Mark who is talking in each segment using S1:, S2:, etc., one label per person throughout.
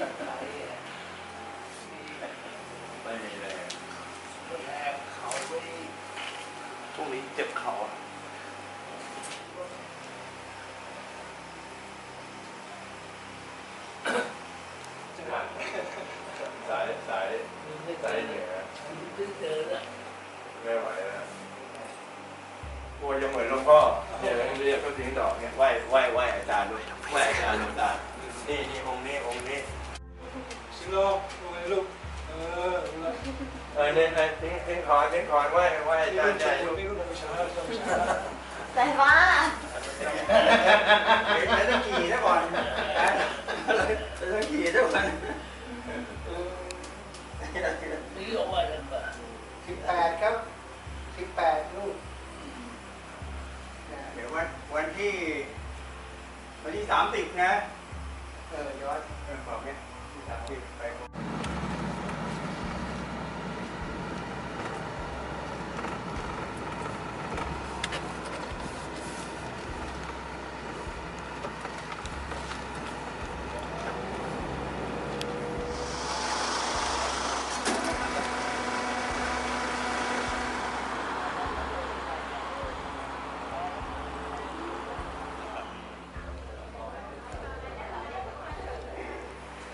S1: ไม่มีแรง
S2: แผลเขาไม่
S1: พรุ่งนี้เจ็บเขาอะสายสายสายเหนือไม่ไหวแล้วกลัวจะเหมือนหลวงพ่อเนี่ยเรียกเขาทิ้งดอกเนี่ยไหวไหวไหว้อาจารย์ ลู
S2: ก เออ
S1: เออเนี่ยเนี่ยทิ้งทิ้งคอนทิ้งคอนไหว้ไหว้อาจารย์ใหญ่
S2: ชาย
S1: ลูก
S2: นี่ลูกชายลูชา
S3: แต่ว่า
S1: ไม่ต้องขี่ซะก่อนนะต้องขี่ซะก่อน
S2: นี่ออกมาแล้วป่ะ
S4: สิบแปดครับสิบแปดลูก
S1: เดี๋ยววันวันที่วันที่สามสิบนะ
S4: เออย้อน
S1: บอกเนี่ยสามสิบไป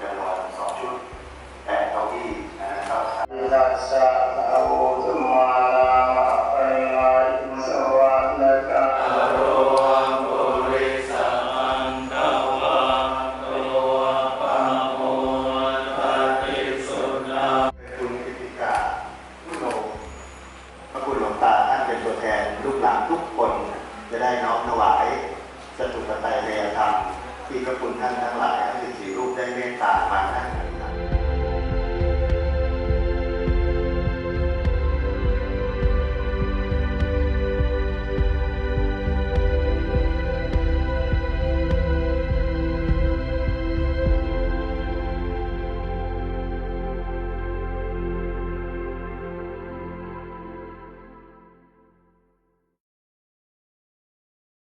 S5: จำนวนสองชุดแปดเก้าอี้นะครับ
S4: ตัสสะภะคะวะโตมานะปะระอิสวะนะกะ
S5: คุณกิติกาผู้โลพระคุณหลวงตาท่านเป็นตัวแทนลูกหลานทุกคน จะได้น้อมถวายสตุปไตยเรียธรรมที่พระคุณท่านทั้งหลาย